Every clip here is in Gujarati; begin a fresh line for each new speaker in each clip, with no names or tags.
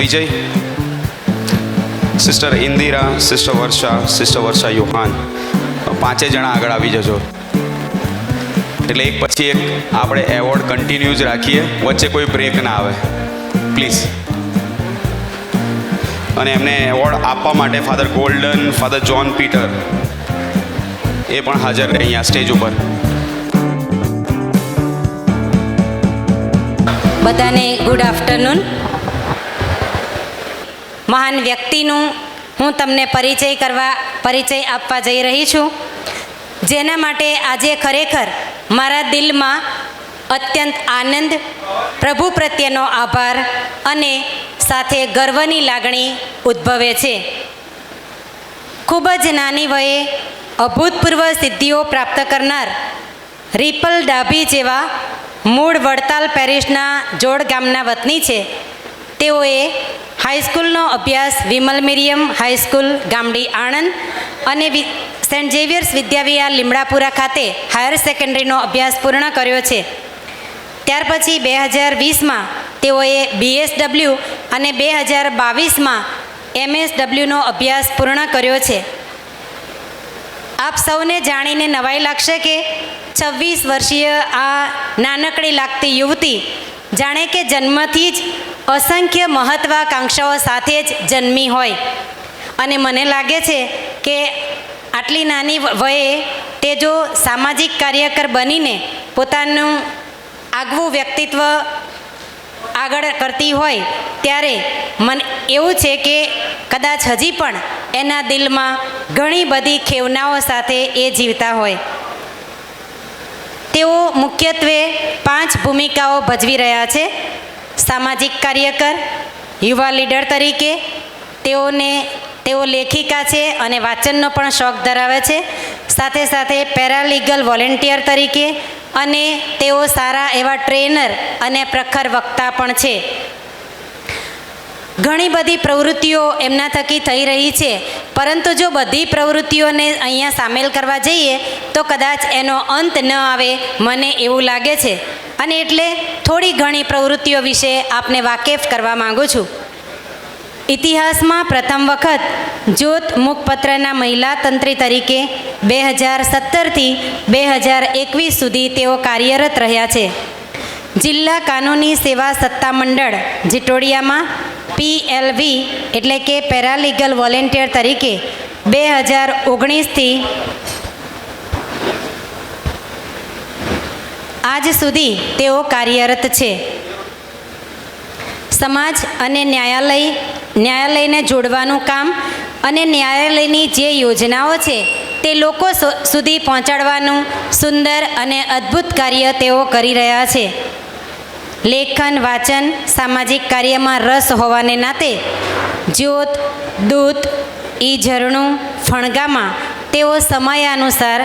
Vijay sister Indira sister Varsha sister Varsha યુહાન, પાંચે જણા આગળ આવી જજો. એટલે એક પછી એક આપણે એવોર્ડ કન્ટિન્યુ જ રાખીએ, વચ્ચે કોઈ બ્રેક ના આવે. પ્લીઝ અને એમને એવોર્ડ આપવા માટે father golden father John Peter એ પણ હાજર રહે અહીંયા સ્ટેજ ઉપર.
બધાને ગુડ આફ્ટરનૂન મહાન વ્યક્તિનું હું તમને પરિચય કરવા, પરિચય આપવા જઈ રહી છું. જેના માટે આજે ખરેખર મારા દિલમાં અત્યંત આનંદ, પ્રભુ પ્રત્યેનો આભાર અને સાથે ગર્વની લાગણી ઉદ્ભવે છે. ખૂબ જ નાની વયે અભૂતપૂર્વ સિદ્ધિઓ પ્રાપ્ત કરનાર રિપલ ડાભી જેવા મૂળ વડતાલ પેરિસના જોડ ગામના વતની છે. તેઓએ હાઈસ્કૂલનો અભ્યાસ Vimal Miriam high school Gamdi Anand અને સેન્ટ ઝેવિયર્સ વિદ્યાવિહાર લીમડાપુરા ખાતે હાયર સેકન્ડરીનો અભ્યાસ પૂર્ણ કર્યો છે. ત્યાર પછી બે હજાર વીસમાં તેઓએ બીએસડબલ્યુ અને બે હજાર બાવીસમાં એમએસડબલ્યુનો અભ્યાસ પૂર્ણ કર્યો છે. આપ સૌને જાણીને નવાઈ લાગશે કે છવ્વીસ વર્ષીય આ નાનકડી લાગતી યુવતી જાણે કે જન્મથી જ અસંખ્ય મહત્વાકાંક્ષાઓ સાથે જ જન્મી હોય. અને મને લાગે છે કે આટલી નાની વયે તે જો સામાજિક કાર્યકર બનીને પોતાનું આગવું વ્યક્તિત્વ આગળ કરતી હોય, ત્યારે મને, એવું છે કે કદાચ હજી પણ એના દિલમાં ઘણી બધી ખેવનાઓ સાથે એ જીવતા હોય. તેઓ મુખ્યત્વે પાંચ ભૂમિકાઓ ભજવી રહ્યા છે. સામાજિક કાર્યકર, યુવા લીડર તરીકે તેઓને, તેઓ લેખિકા છે અને વાંચનનો પણ શોખ ધરાવે છે. સાથે સાથે પેરાલીગલ વોલેન્ટિયર તરીકે અને તેઓ સારા એવા ટ્રેનર અને પ્રખર વક્તા પણ છે. ઘણી બધી પ્રવૃત્તિઓ એમના થકી થઈ રહી છે. પરંતુ જો બધી પ્રવૃત્તિઓને અહીંયા સામેલ કરવા જઈએ, તો કદાચ એનો અંત ન આવે, મને એવું લાગે છે. અને એટલે થોડી ઘણી પ્રવૃત્તિઓ વિશે આપને વાકેફ કરવા માંગુ છું. ઇતિહાસમાં પ્રથમ વખત જ્યોત મુખપત્રના મહિલા તંત્રી તરીકે બે હજાર સત્તરથી બે હજાર એકવીસ સુધી તેઓ કાર્યરત રહ્યા છે. જિલ્લા કાનૂની સેવા સત્તા મંડળ જીટોડિયામાં પીએલવી એટલે કે પેરાલીગલ વોલેન્ટિયર તરીકે બે હજાર ઓગણીસથી આજ સુધી તેઓ કાર્યરત છે. સમાજ અને ન્યાયાલય, ન્યાયાલયને જોડવાનું કામ અને ન્યાયાલયની જે યોજનાઓ છે તે લોકો સુધી પહોંચાડવાનું સુંદર અને અદ્ભુત કાર્ય તેઓ કરી રહ્યા છે. લેખન, વાચન, સામાજિક કાર્યમાં રસ હોવાને નાતે જ્યોત, દૂત, ઈ ઝરણું, ફણગામાં તેઓ સમયાનુસાર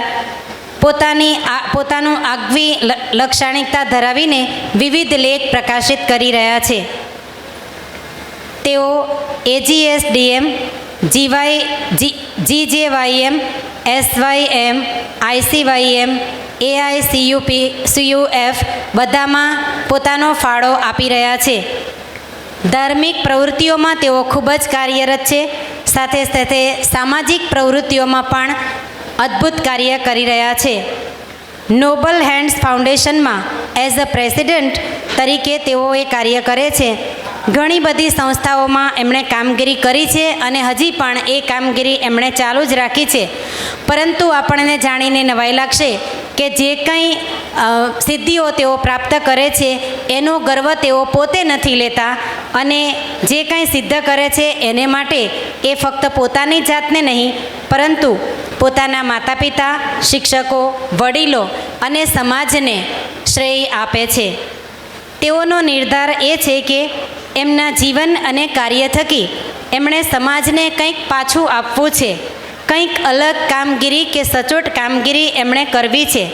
પોતાની પોતાનું આગવી લાક્ષણિકતા ધરાવીને વિવિધ લેખ પ્રકાશિત કરી રહ્યા છે. તેઓ એજીએસડીએમ જીવાય જી જીજેવાયએમ એસવાયએમ આઈસીવાયએમ એઆઈસીયુપી સીયુએફ બધામાં પોતાનો ફાળો આપી રહ્યા છે. ધાર્મિક પ્રવૃત્તિઓમાં તેઓ ખૂબ જ કાર્યરત છે. સાથે સાથે સામાજિક પ્રવૃત્તિઓમાં પણ અદ્ભુત કાર્ય કરી રહ્યા છે. નોબલ હેન્ડ્સ ફાઉન્ડેશનમાં એઝ અ પ્રેસિડેન્ટ તરીકે તેઓ એ કાર્ય કરે છે. ઘણી બધી સંસ્થાઓમાં એમણે કામગીરી કરી છે અને હજી પણ એ કામગીરી એમણે ચાલુ જ રાખી છે. પરંતુ આપણને જાણીને નવાઈ લાગશે કે જે કંઈ સિદ્ધિઓ તેઓ પ્રાપ્ત કરે છે, એનો ગર્વ તેઓ પોતે નથી લેતા અને જે કંઈ સિદ્ધ કરે છે એને માટે એ ફક્ત પોતાની જાતને નહીં, પરંતુ પોતાના માતા પિતા શિક્ષકો, વડીલો અને સમાજને શ્રેય આપે છે. તેઓનો નિર્ધાર એ છે કે એમના જીવન અને કાર્ય થકી એમણે સમાજને કંઈક પાછું આપવું છે. કંઈક અલગ કામગીરી કે સચોટ કામગીરી એમણે કરવી છે.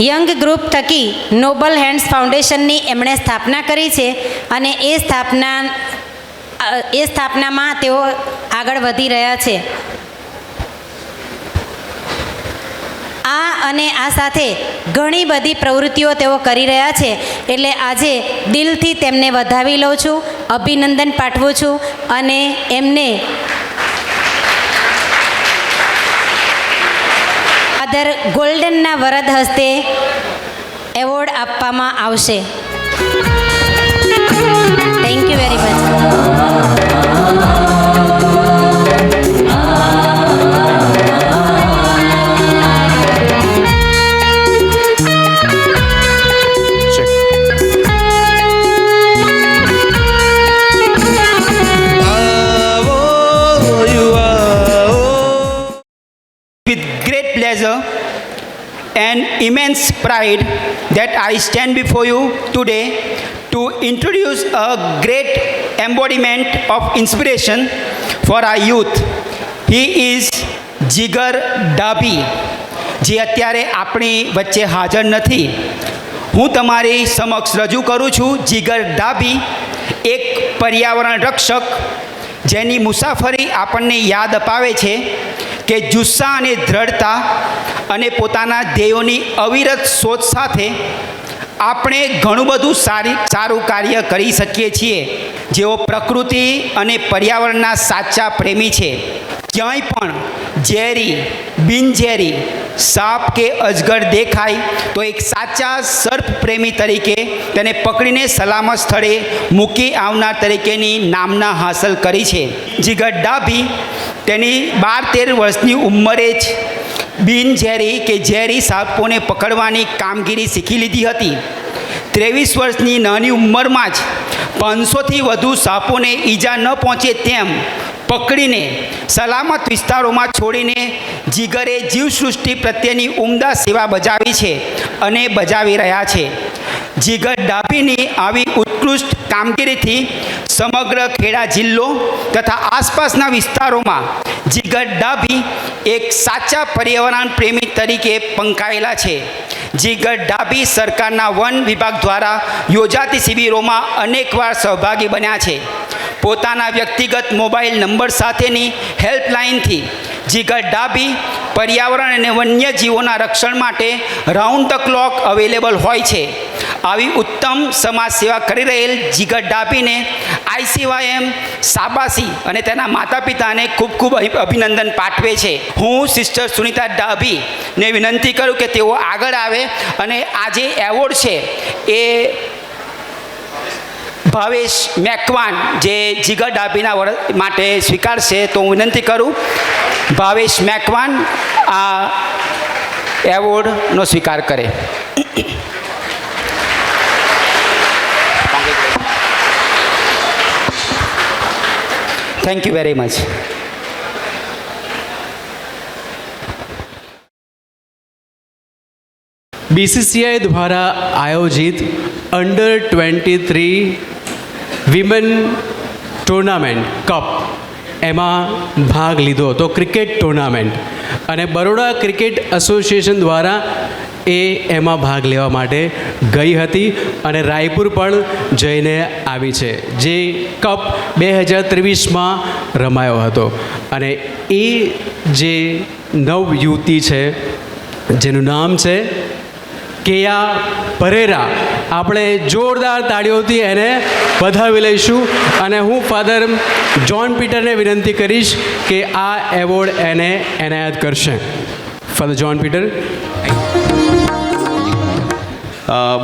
યંગ ગ્રુપ થકી નોબલ હેન્ડ્સ ફાઉન્ડેશનની એમણે સ્થાપના કરી છે અને એ સ્થાપના એ સ્થાપનામાં તેઓ આગળ વધી રહ્યા છે. આ અને આ સાથે ઘણી બધી પ્રવૃત્તિઓ તેઓ કરી રહ્યા છે. એટલે આજે દિલથી તેમને વધાવી લઉં છું, અભિનંદન પાઠવું છું અને એમને ફાધર ગોલ્ડનના વરદ હસ્તે એવોર્ડ આપવામાં આવશે.
Immense pride that I stand before you today to introduce a great embodiment of inspiration for our youth. He is જીગર ડાભી જે અત્યારે આપણી વચ્ચે હાજર નથી હું તમારી સમક્ષ રજૂ કરું છું જીગર ડાભી એક પર્યાવરણ રક્ષક જેની મુસાફરી આપણને યાદ અપાવે છે કે જુસ્સા અને દ્રઢતા અને પોતાના ધ્યેયોની અવિરત શોધ સાથે આપણે ઘણું બધું સારી, સારું કાર્ય કરી શકીએ છીએ. જેઓ પ્રકૃતિ અને પર્યાવરણના સાચા પ્રેમી છે. ક્યાંય પણ ઝેરી, બિનઝેરી, સાપ કે અજગર દેખાય તો એક સાચા સર્પ પ્રેમી તરીકે તેને પકડીને સલામત સ્થળે મૂકી આવનાર તરીકેની નામના હાંસલ કરી છે. જીગર ડાભી તેની બાર તેર વર્ષની ઉંમરે જ બિનઝેરી કે ઝેરી સાપોને પકડવાની કામગીરી શીખી લીધી હતી. ત્રેવીસ વર્ષની નાની ઉંમરમાં જ પાંચસોથી વધુ સાપોને ઈજા ન પહોંચે તેમ પકડીને સલામત વિસ્તારોમાં છોડીને જીગરે જીવસૃષ્ટિ પ્રત્યેની ઉમદા સેવા બજાવી છે અને બજાવી રહ્યા છે. જીગર ડાભીની આવી ઉત્કૃષ્ટ કામગીરીથી સમગ્ર ખેડા જિલ્લો તથા આસપાસના વિસ્તારોમાં જીગર ડાભી એક સાચા પર્યાવરણ પ્રેમી તરીકે પંકાયેલા છે. જીગર ડાભી સરકારના વન વિભાગ દ્વારા યોજાતી શિબિરોમાં અનેકવાર સહભાગી બન્યા છે. પોતાના વ્યક્તિગત મોબાઈલ નંબર સાથેની હેલ્પલાઇનથી જીગર ડાભી પર્યાવરણ અને વન્યજીવોના રક્ષણ માટે રાઉન્ડ ધ ક્લોક અવેલેબલ હોય છે. આવી ઉત્તમ સમાજ સેવા કરી રહેલ જીગર ડાભીને આઈસીવાયએમ સાબાસી અને તેના માતા પિતાને ખૂબ ખૂબ અભિ- અભિનંદન પાઠવે છે. હું સિસ્ટર સુનિતા ડાભીને વિનંતી કરું કે તેઓ આગળ આવે અને આ જે એવોર્ડ છે એ ભાવેશ મેકવાન જે જીગર ડાભીના વર માટે સ્વીકારશે તો હું વિનંતી કરું. ભાવેશ મેકવાન આ એવોર્ડનો સ્વીકાર કરે. Thank you very much
BCCI દ્વારા આયોજિત under twenty three women tournament, cup. એમાં ભાગ લીધો હતો ક્રિકેટ ટુર્નામેન્ટ. અને બરોડા ક્રિકેટ એસોસિએશન દ્વારા એ એમાં ભાગ લેવા માટે ગઈ હતી અને રાયપુર પણ જઈને આવી છે. જે કપ બે હજાર ત્રેવીસમાં રમાયો હતો. અને એ જે નવ યુવતી છે, જેનું નામ છે, કેયા પરેરા. આપણે જોરદાર તાળીઓથી એને વધાવી લઈશું અને હું ફાધર જ્હોન પીટરને વિનંતી કરીશ કે આ એવોર્ડ એને એનાયત કરશે. Father John Peter.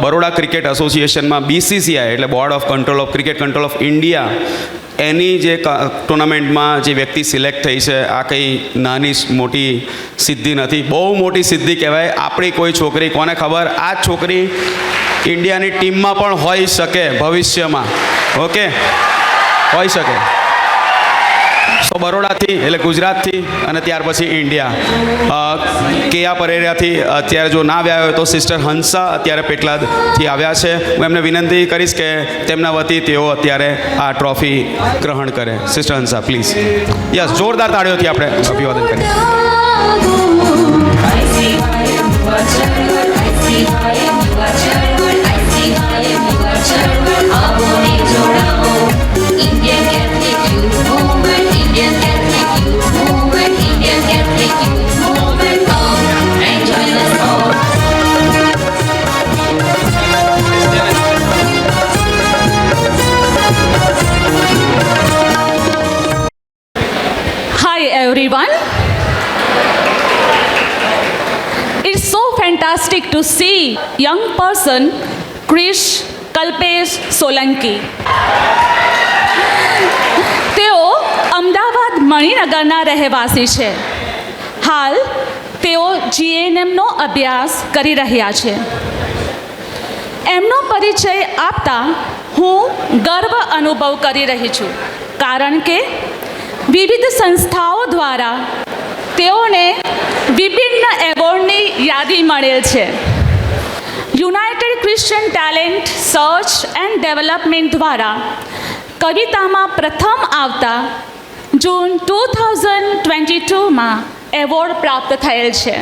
Baroda cricket એસોસિએશનમાં BCCI એટલે board of control of cricket control of India એની જે ટુર્નામેન્ટમાં જે વ્યક્તિ સિલેક્ટ થઈ છે, આ કંઈ નાની મોટી સિદ્ધિ નથી. બહુ મોટી સિદ્ધિ કહેવાય, આપણી કોઈ છોકરી, કોને ખબર? આ છોકરી ઇન્ડિયાની ટીમમાં પણ હોઈ શકે ભવિષ્યમાં. ઓકે? હોઈ શકે. સો બરોડાથી એટલે ગુજરાતથી અને ત્યાર પછી ઇન્ડિયા કેયા પરેરિયાથી અત્યારે જો ના આવ્યા હોય તો સિસ્ટર હંસા અત્યારે પેટલાદથી આવ્યા છે હું એમને વિનંતી કરીશ કે તેમના વતી તેઓ અત્યારે આ ટ્રોફી ગ્રહણ કરે સિસ્ટર હંસા પ્લીઝ યસ જોરદાર તાળીઓથી આપણે અભિવાદન કરીએ
Indian
to see young person, Krish Kalpesh Solanki. તેઓ અમદાવાદ મણિનગરના રહેવાસી છે. હાલ તેઓ જીએનએમનો અભ્યાસ કરી રહ્યા છે. એમનો પરિચય આપતા હું ગર્વ અનુભવ કરી રહી છું. કારણ કે વિવિધ સંસ્થાઓ દ્વારા તેઓને વિભિન્ન એવોર્ડની યાદી મળેલ છે. United christian talent, search and development દ્વારા કવિતામાં પ્રથમ આવતા જૂન ટુ થાઉઝન્ડ ટ્વેન્ટી ટુમાં એવોર્ડ પ્રાપ્ત થયેલ છે.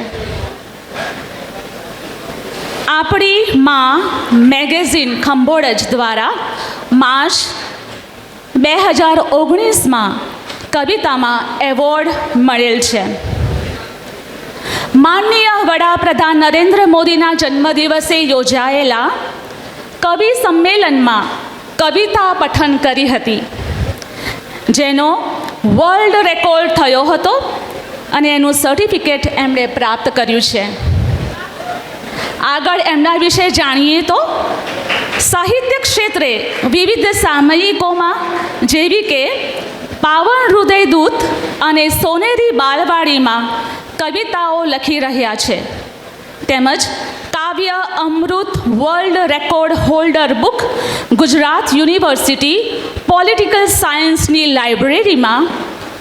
આપણી માં મેગેઝિન ખંભોળજ દ્વારા માર્ચ બે હજાર ઓગણીસમાં કવિતામાં એવોર્ડ મળેલ છે. માનનીય વડાપ્રધાન નરેન્દ્ર મોદીના જન્મદિવસે યોજાયેલા કવિ સંમેલનમાં કવિતા પઠન કરી હતી. જેનો વર્લ્ડ રેકોર્ડ થયો હતો અને એનું સર્ટિફિકેટ એમણે પ્રાપ્ત કર્યું છે. આગળ એમના વિશે જાણીએ તો સાહિત્ય ક્ષેત્રે વિવિધ સામયિકોમાં જેવી કે પાવન હૃદયદૂત અને સોનેરી બાલવાડીમાં કવિતાઓ લખી રહ્યા છે. તેમજ કાવ્ય અમૃત world record holder book Gujarat university political સાયન્સની લાઇબ્રેરીમાં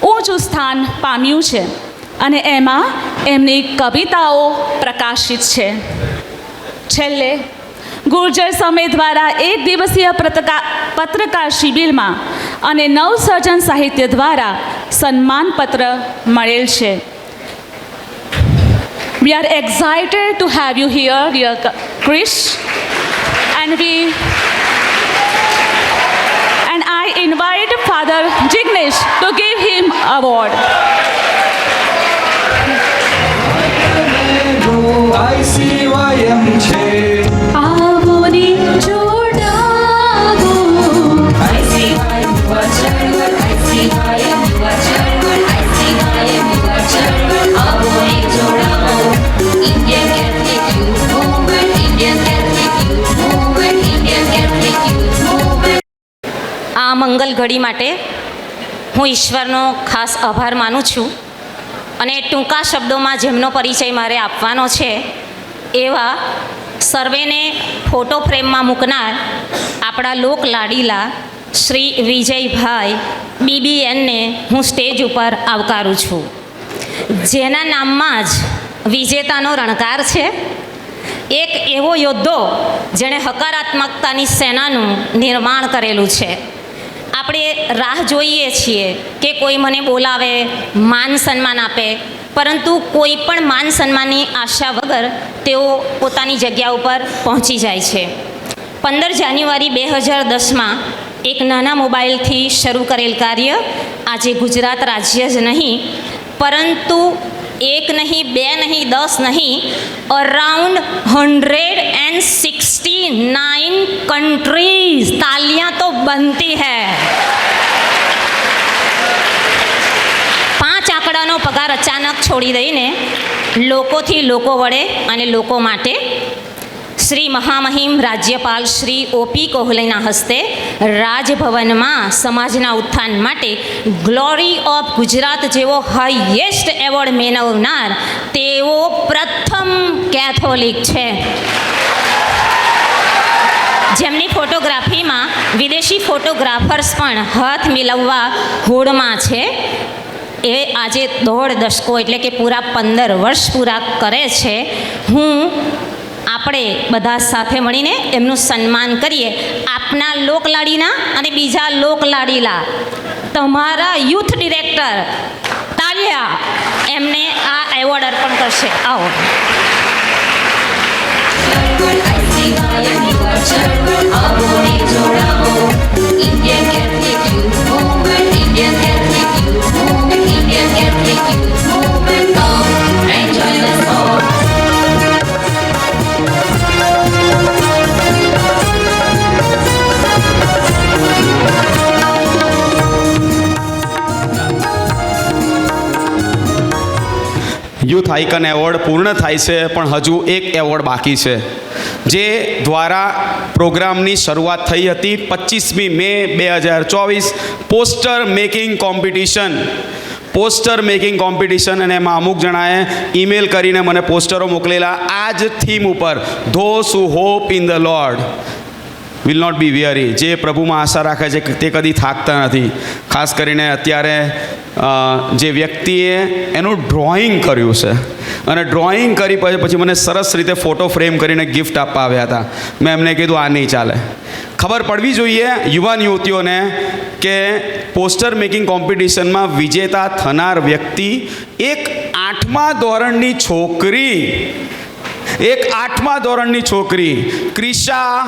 ઊંચું સ્થાન પામ્યું છે અને એમાં એમની કવિતાઓ પ્રકાશિત છે. છેલ્લે ગુર્જર સમય દ્વારા એક દિવસીય પત્રકા પત્રકાર શિબિરમાં અને નવસર્જન સાહિત્ય દ્વારા સન્માનપત્ર મળેલ છે We are excited to have you here, dear K- Krish, and we and I invite Father Jignesh to give him award.
આઈસીવાયએમ છે
આવો
આ મંગલ ઘડી માટે હું ઈશ્વરનો ખાસ આભાર માનું છું. અને ટૂંકા શબ્દોમાં જેમનો પરિચય મારે આપવાનો છે, એવા સર્વેને ફોટો ફ્રેમમાં મૂકનાર આપણા લોક લાડીલા શ્રી વિજયભાઈ બીબીએનને હું સ્ટેજ ઉપર આવકારું છું. જેના નામમાં જ વિજેતાનો રણકાર છે. એક એવો યોદ્ધો જેણે હકારાત્મકતાની સેનાનું નિર્માણ કરેલું છે. આપણે રાહ જોઈએ છીએ કે કોઈ મને બોલાવે, માન સન્માન આપે. પરંતુ કોઈ પણ માન સન્માનની આશા વગર તેઓ પોતાની જગ્યા ઉપર પહોંચી જાય છે. પંદર જાન્યુઆરી બે હજાર દસમાં એક નાના મોબાઈલથી શરૂ કરેલ કાર્ય આજે ગુજરાત રાજ્ય જ નહીં, પરંતુ એક નહીં બે નહીં દસ નહીં around hundred and sixty nine countries તાલિયા તો બનતી હૈ પાંચ આંકડાનો પગાર અચાનક છોડી દઈને લોકોથી લોકો વડે અને લોકો માટે શ્રી મહામહિમ રાજ્યપાલ શ્રી ઓપી કોહલીના હસ્તે રાજભવનમાં સમાજના ઉત્થાન માટે ગ્લોરી ઓફ ગુજરાત જેવો હાઈએસ્ટ એવોર્ડ મેળવનાર તેઓ પ્રથમ કેથોલિક છે. જેમની ફોટોગ્રાફીમાં વિદેશી ફોટોગ્રાફર્સ પણ હાથ મિલવવા હોડમાં છે. એ આજે દોઢ દશકો એટલે કે પૂરા પંદર વર્ષ પૂરા કરે છે. હું આપણે બધા સાથે મળીને એમનું સન્માન કરીએ. આપના લોકલાડીના અને બીજા લોકલાડીલા. તમારા યુથ ડિરેક્ટર તાલિયા એમને આ એવોર્ડ અર્પણ કરશે. આવો.
આવો ને જોડાવો. Indian
યુથ આઇકન એવોર્ડ પૂર્ણ થાય છે, પણ હજુ એક એવોર્ડ બાકી છે. જે દ્વારા પ્રોગ્રામની શરૂઆત થઈ હતી પચીસમી મે બે હજાર ચોવીસ poster making competition. Poster making competition અને એમાં અમુક જણાએ ઈમેલ કરીને મને પોસ્ટરો મોકલેલા આ જ થીમ ઉપર those who hope in the Lord. Will not be weary જે પ્રભુમાં આશા રાખે છે તે કદી થાકતા નથી. ખાસ કરીને અત્યારે જે વ્યક્તિએ એનું ડ્રોઈંગ કર્યું છે. અને ડ્રોઈંગ કરી પછી પછી મને સરસ રીતે ફોટો ફ્રેમ કરીને ગિફ્ટ આપવા આવ્યા હતા. મેં એમને કીધું, આ નહીં ચાલે. ખબર પડવી જોઈએ યુવાન યુવતીઓને કે પોસ્ટર મેકિંગ કોમ્પિટિશનમાં વિજેતા થનાર વ્યક્તિ એક આઠમા ધોરણની છોકરી એક આઠમા ધોરણની છોકરી, ક્રિશા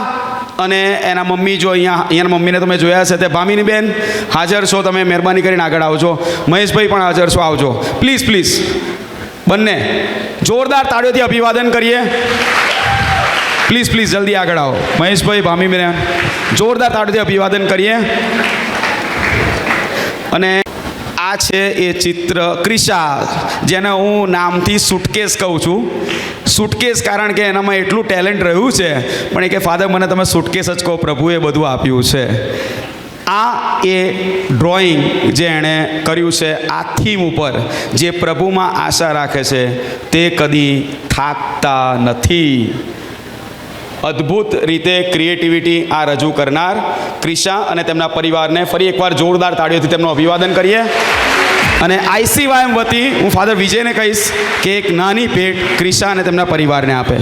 અને એના મમ્મી જો અહીંયા, અહીંયાના મમ્મીને તમે જોયા છે તે ભામીની બેન હાજર છો, તમે મહેરબાની કરીને આગળ આવજો. મહેશભાઈ પણ હાજર છો, આવજો. પ્લીઝ પ્લીઝ બંને, જોરદાર તાળીઓથી અભિવાદન કરીએ. પ્લીઝ પ્લીઝ જલ્દી આગળ આવો. મહેશભાઈ ભામી બેન જોરદાર તાળીઓથી અભિવાદન કરીએ. અને આ છે એ ચિત્ર ક્રિશા, જેને હું નામથી સુટકેસ કહું છું. સુટકેસ કારણ કે એનામાં એટલું ટેલેન્ટ રહ્યું છે, પણ એ કે ફાધર મને તમે સુટકેસ જ કહો, પ્રભુએ બધું આપ્યું છે. આ એ ડ્રોઈંગ જે એણે કર્યું છે આ થીમ ઉપર, જે પ્રભુમાં આશા રાખે છે, તે કદી થાકતા નથી. અદ્ભુત રીતે ક્રિએટિવિટી આ રજૂ કરનાર ક્રિશા અને તેમના પરિવારને ફરી એકવાર જોરદાર તાળીઓથી તેમનું અભિવાદન કરીએ. અને આઈસીવાયમ વતી હું ફાધર વિજયને કહીશ કે એક નાની ભેટ ક્રિશા અને તેમના પરિવારને આપે.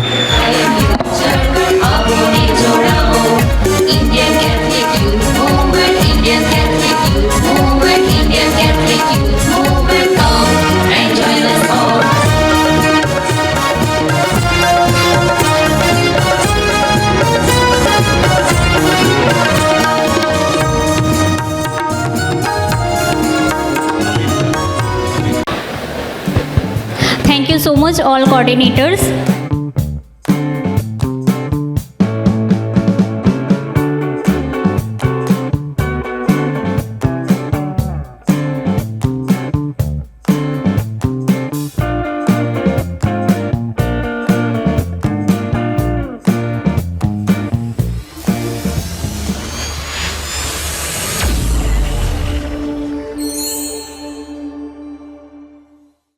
So much, all coordinators.